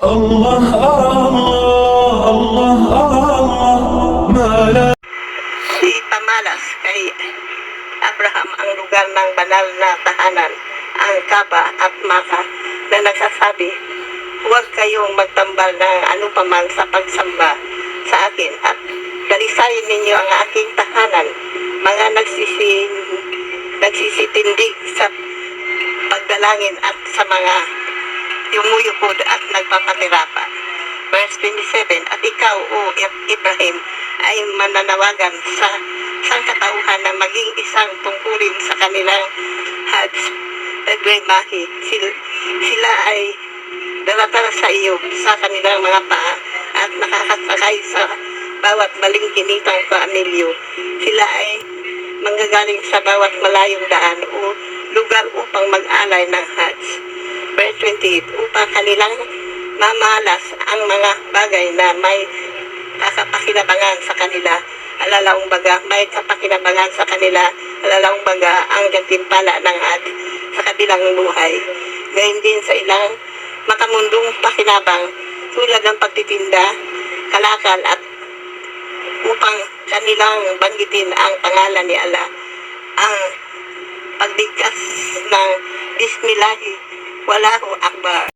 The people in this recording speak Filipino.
Allah arama, Allah arama, mala. Si Pamalas kay Abraham ang lugar ng banal na tahanan, ang Kaba at Maka na nagsasabi, huwag kayong magtambal ng ano sa pagsamba sa akin at dalisayin ninyo ang aking tahanan, mga nagsisin, nagsisitindig sa pagdalangin at sa mga yumuyukod at nagpapatirapa. Verse 27, At ikaw, O Ibrahim, ay mananawagan sa sangkatauhan na maging isang tungkulin sa kanilang Hajj Nagrimahi. Sila, sila ay dalatala sa iyo sa kanilang mga paa at nakakasakay sa bawat balingkinitang paanilyo. Sila ay manggagaling sa bawat malayong daan o lugar upang mag-alay ng Hajj. Verse 28, upang kanilang mamalas ang mga bagay na may kakapakinabangan sa kanila. Alalaong baga, may kapakinabangan sa kanila. Alalaong baga, ang gantimpala ng at sa kabilang buhay. Gayun din sa ilang makamundong pakinabang tulad ng pagtitinda, kalakal at upang kanilang banggitin ang pangalan ni Allah. Ang pagbigkas ng Bismillahi Wallahu Akbar.